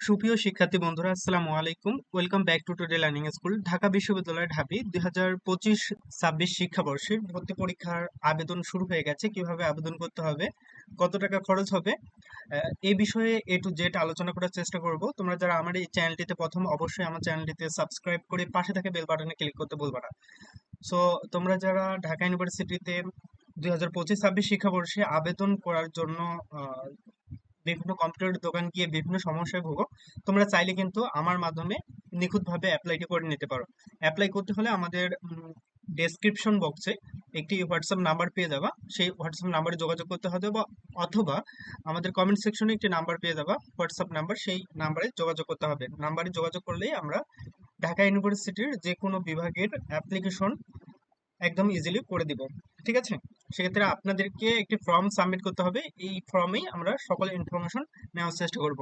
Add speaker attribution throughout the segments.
Speaker 1: সুপ্রিয় শিক্ষার্থী বন্ধুরা, আসসালামু আলাইকুম। Welcome back to today learning school Dhaka বিশ্ববিদ্যালয়, ঢাবি। দুই হাজার পঁচিশ ছাব্বিশ শিক্ষাবর্ষে ভর্তি পরীক্ষার আবেদন শুরু হয়ে গেছে। কীভাবে আবেদন করতে হবে? কত টাকা খরচ হবে? এই বিষয়ে এ টু জেড আলোচনা করার চেষ্টা করব। তোমরা যারা আমার এই চ্যানেলটিতে প্রথম, অবশ্যই আমার চ্যানেলটিতে সাবস্ক্রাইব করে পাশে থাকে বেল বাটনে ক্লিক করতে বলবা না। সো তোমরা যারা ঢাকা ইউনিভার্সিটিতে দুই হাজার পঁচিশ ছাব্বিশ শিক্ষাবর্ষে আবেদন করার জন্য বিভিন্ন কম্পিউটার দোকান গিয়ে বিভিন্ন সমস্যায় ভোগো। তোমরা চাইলে কিন্তু আমার মাধ্যমে নিখুঁতভাবে অ্যাপ্লাইটি করে নিতে পারো। অ্যাপ্লাই করতে হলে আমাদের ডেসক্রিপশন বক্সে একটি হোয়াটসঅ্যাপ নাম্বার পেয়ে যাবা। সেই হোয়াটসঅ্যাপ নাম্বারে যোগাযোগ করতে হবে বা, অথবা আমাদের কমেন্ট সেকশনে একটি নাম্বার পেয়ে যাবা হোয়াটসঅ্যাপ নাম্বার সেই নাম্বারে যোগাযোগ করতে হবে। নাম্বারে যোগাযোগ করলেই আমরা ঢাকা ইউনিভার্সিটির যে কোনো বিভাগের অ্যাপ্লিকেশন একদম ইজিলি করে দিব। ঠিক আছে? সেক্ষেত্রে আপনাদেরকে একটি ফর্ম সাবমিট করতে হবে। এই ফর্মেই আমরা সকল ইনফরমেশন নেওয়ার চেষ্টা করব।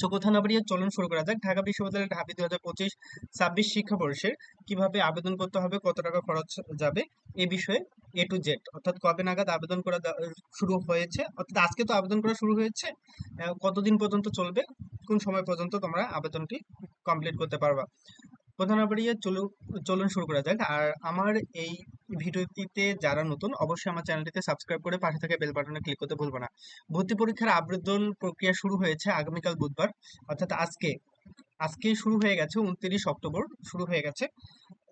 Speaker 1: তো কথা না বাড়িয়ে চলুন শুরু করা যাক। ঢাকা বিশ্ববিদ্যালয়ের ঢাবি দু হাজার পঁচিশ ছাব্বিশ শিক্ষাবর্ষের কীভাবে আবেদন করতে হবে, কত টাকা খরচ যাবে এই বিষয়ে এ টু জেড অর্থাৎ কবে নাগাদ আবেদন করা শুরু হয়েছে, অর্থাৎ আজকে তো আবেদন করা শুরু হয়েছে কতদিন পর্যন্ত চলবে, কোন সময় পর্যন্ত তোমরা আবেদনটি কমপ্লিট করতে পারবা। কথা না বাড়িয়ে চলু, চলুন শুরু করা যাক। আর আমার এই ভিডিওটিতে যারা নতুন, অবশ্যই আমার চ্যানেলটিতে সাবস্ক্রাইব করে পাশে থাকা বেল বাটনে ক্লিক করতে ভুলবো না। ভর্তি পরীক্ষার আবেদন প্রক্রিয়া শুরু হয়েছে আগামীকাল বুধবার, অর্থাৎ আজকে আজকে শুরু হয়ে গেছে উনত্রিশ অক্টোবর, শুরু হয়ে গেছে।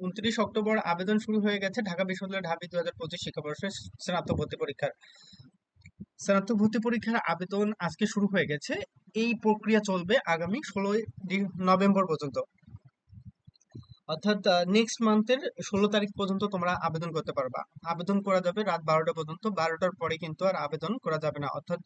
Speaker 1: উনত্রিশ অক্টোবর আবেদন শুরু হয়ে গেছে ঢাকা বিশ্ববিদ্যালয় ঢাবি দু হাজার পঁচিশ শিক্ষাবর্ষের স্নাতক ভর্তি পরীক্ষার। স্নাতক ভর্তি পরীক্ষার আবেদন আজকে শুরু হয়ে গেছে। এই প্রক্রিয়া চলবে আগামী ষোলোই নভেম্বর পর্যন্ত। অর্থাৎ নেক্সট মান্থের ষোলো তারিখ পর্যন্ত তোমরা আবেদন করতে পারবা। আবেদন করা যাবে রাত বারোটা পর্যন্ত। বারোটার পরে কিন্তু আর আবেদন করা যাবে না। অর্থাৎ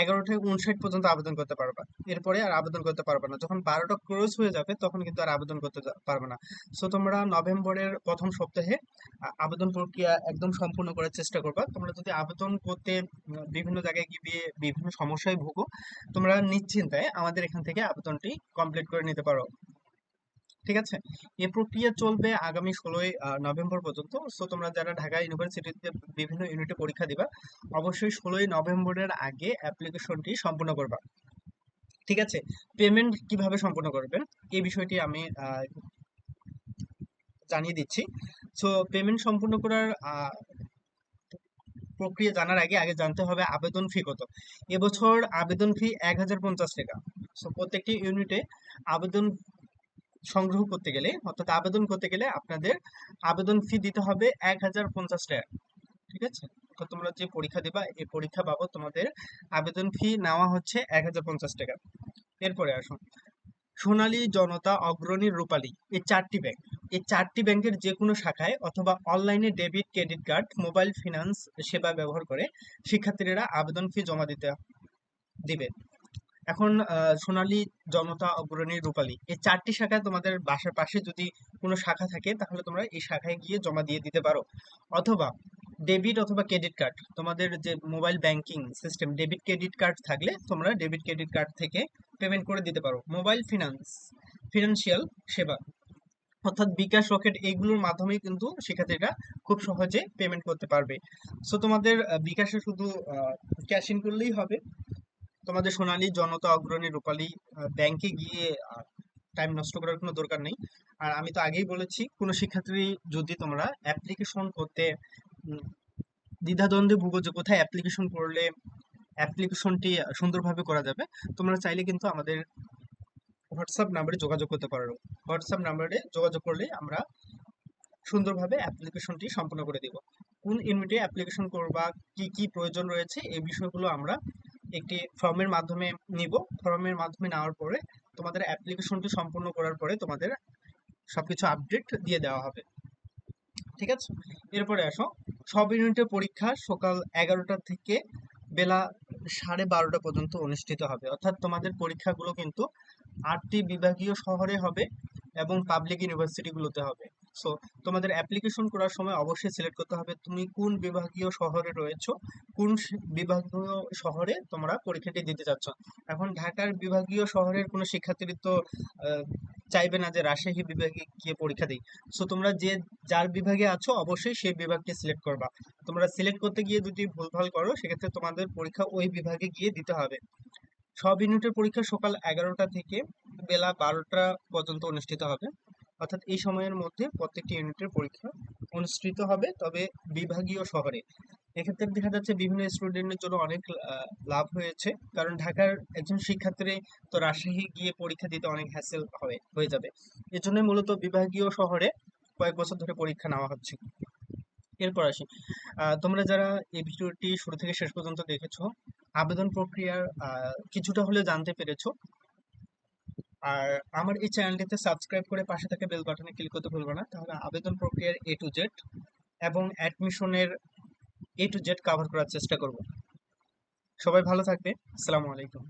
Speaker 1: এগারোটায় উনষাট পর্যন্ত আবেদন করতে পারবা। এরপরে আর আবেদন করতে পারবে না। যখন বারোটা ক্রস হয়ে যাবে, তখন কিন্তু আর আবেদন করতে পারবে না। সো তোমরা নভেম্বরের প্রথম সপ্তাহে আবেদন প্রক্রিয়া একদম সম্পূর্ণ করার চেষ্টা করবা। তোমরা যদি আবেদন করতে বিভিন্ন জায়গায় গিয়ে বিভিন্ন সমস্যায় ভুগো, তোমরা নিশ্চিন্তায় আমাদের এখান থেকে আবেদনটি কমপ্লিট করে নিতে পারো। ঠিক আছে? এই প্রক্রিয়া চলবে আগামী ষোলোই নভেম্বর পর্যন্ত। সো তোমরা যারা ঢাকা ইউনিভার্সিটিতে বিভিন্ন ইউনিটে পরীক্ষা দিবা, অবশ্যই ষোলোই নভেম্বরের আগে অ্যাপ্লিকেশনটি সম্পূর্ণ করবা। ঠিক আছে? পেমেন্ট কীভাবে সম্পূর্ণ করবেন? এই বিষয়টি আমি জানিয়ে দিচ্ছি। সো পেমেন্ট সম্পূর্ণ করার প্রক্রিয়া জানার আগে আগে জানতে হবে আবেদন ফি কত। এবছর আবেদন ফি এক হাজার পঞ্চাশ টাকা। সো প্রত্যেকটি ইউনিটে আবেদন সংগ্রহ করতে গেলে, অর্থাৎ আবেদন করতে গেলে আপনাদের আবেদন ফি দিতে হবে এক হাজার পঞ্চাশ টাকা। ঠিক আছে? তোমরা যে পরীক্ষা দিবা, এই পরীক্ষা বাবদ তোমাদের আবেদন ফি নেওয়া হচ্ছে এক হাজার পঞ্চাশ টাকা। এরপরে আসুন। সোনালী জনতা অগ্রণী রূপালী, এই চারটি ব্যাংক এই চারটি ব্যাংকের যে কোনো শাখায় অথবা অনলাইনে debit credit card mobile finance সেবা ব্যবহার করে শিক্ষার্থীরা আবেদন ফি জমা দিতে, দিবে। এখন সোনালী জনতা অগ্রণী রূপালী, এই চারটি শাখায় তোমাদের বাসার পাশে যদি কোনো শাখা থাকে, তাহলে তোমরা এই শাখায় গিয়ে জমা দিয়ে দিতে পারো। অথবা ডেবিট অথবা ক্রেডিট কার্ড, তোমাদের যে mobile banking system, debit credit card থাকলে তোমরা ডেবিট ক্রেডিট কার্ড থেকে পেমেন্ট করে দিতে পারো। মোবাইল ফিনান্স, ফিনান্সিয়াল সেবা, অর্থাৎ বিকাশ, রকেট, এইগুলোর মাধ্যমে কিন্তু শিক্ষার্থীরা খুব সহজে পেমেন্ট করতে পারবে। সো তোমাদের বিকাশে শুধু ক্যাশ ইন করলেই হবে। তোমাদের সোনালী, জনতা, অগ্রণী, রূপালী ব্যাংকে গিয়ে টাইম নষ্ট করার কোনো দরকার নেই। আর আমি তো আগেই বলেছি, কোনো শিক্ষার্থী যদি তোমরা অ্যাপ্লিকেশন করতে দ্বিধাদ্বন্দ্বে ভুগো যে কোথায় অ্যাপ্লিকেশন করলে অ্যাপ্লিকেশনটি সুন্দরভাবে করা যাবে, তোমরা চাইলে কিন্তু আমাদের হোয়াটসঅ্যাপ নাম্বারে যোগাযোগ করতে পারো। হোয়াটসঅ্যাপ নাম্বারে যোগাযোগ করলে আমরা সুন্দরভাবে অ্যাপ্লিকেশনটি সম্পূর্ণ করে দিব। কোন ইউনিটে অ্যাপ্লিকেশন করবা, কি কি প্রয়োজন রয়েছে, এই বিষয়গুলো আমরা একটি ফর্মের মাধ্যমে নিব। ফর্মের মাধ্যমে নেওয়ার পরে তোমাদের অ্যাপ্লিকেশনটি সম্পূর্ণ করার পরে তোমাদের সবকিছু আপডেট দিয়ে দেওয়া হবে। ঠিক আছে? এরপরে আসো। সব ইউনিটের পরীক্ষা সকাল এগারোটা থেকে বেলা সাড়ে বারোটা পর্যন্ত অনুষ্ঠিত হবে। অর্থাৎ তোমাদের পরীক্ষাগুলো কিন্তু আটটি বিভাগীয় শহরে হবে এবং পাবলিক ইউনিভার্সিটিগুলোতে হবে। সো তোমাদের অ্যাপ্লিকেশন করার সময় অবশ্যই সিলেক্ট করতে হবে তুমি কোন বিভাগীয় শহরে রয়েছো, কোন বিভাগীয় শহরে তোমরা পরীক্ষাটি দিতে চাচ্ছ এখন ঢাকার বিভাগীয় শহরের কোনো শিক্ষার্থী তো চাইবে না যে রাজশাহী বিভাগে গিয়ে পরীক্ষা দিই সো তোমরা যে, যার বিভাগে আছো অবশ্যই সেই বিভাগকে সিলেক্ট করবা। তোমরা সিলেক্ট করতে গিয়ে যদি ভুলভাল করো, সেক্ষেত্রে তোমাদের পরীক্ষা ওই বিভাগে গিয়ে দিতে হবে। সব ইউনিটের পরীক্ষা সকাল এগারোটা থেকে বেলা বারোটা পর্যন্ত অনুষ্ঠিত হবে। অর্থাৎ এই সময়ের মধ্যে প্রত্যেকটি ইউনিটের পরীক্ষা অনুষ্ঠিত হবে, তবে বিভাগীয় শহরে। এক্ষেত্রে দেখা যাচ্ছে বিভিন্ন স্টুডেন্টের জন্য অনেক লাভ হয়েছে, কারণ ঢাকার একজন শিক্ষার্থী তো রাজশাহী গিয়ে পরীক্ষা দিতে অনেক হ্যাসেল হবে, হয়ে যাবে। এর জন্য মূলত বিভাগীয় শহরে কয়েক বছর ধরে পরীক্ষা নেওয়া হচ্ছে। এরপর আসি। তোমরা যারা এই ভিডিওটি শুরু থেকে শেষ পর্যন্ত দেখেছ, আবেদন প্রক্রিয়ার কিছুটা হলেও জানতে পেরেছ আর আমার এই চ্যানেলটিতে সাবস্ক্রাইব করে পাশে থাকা বেল বাটনে ক্লিক করতে ভুলবে না। তাহলে আবেদন প্রক্রিয়ার এ টু জেড এবং অ্যাডমিশনের এ টু জেড কভার করার চেষ্টা করব। সবাই ভালো থাকবে। আসসালামু আলাইকুম।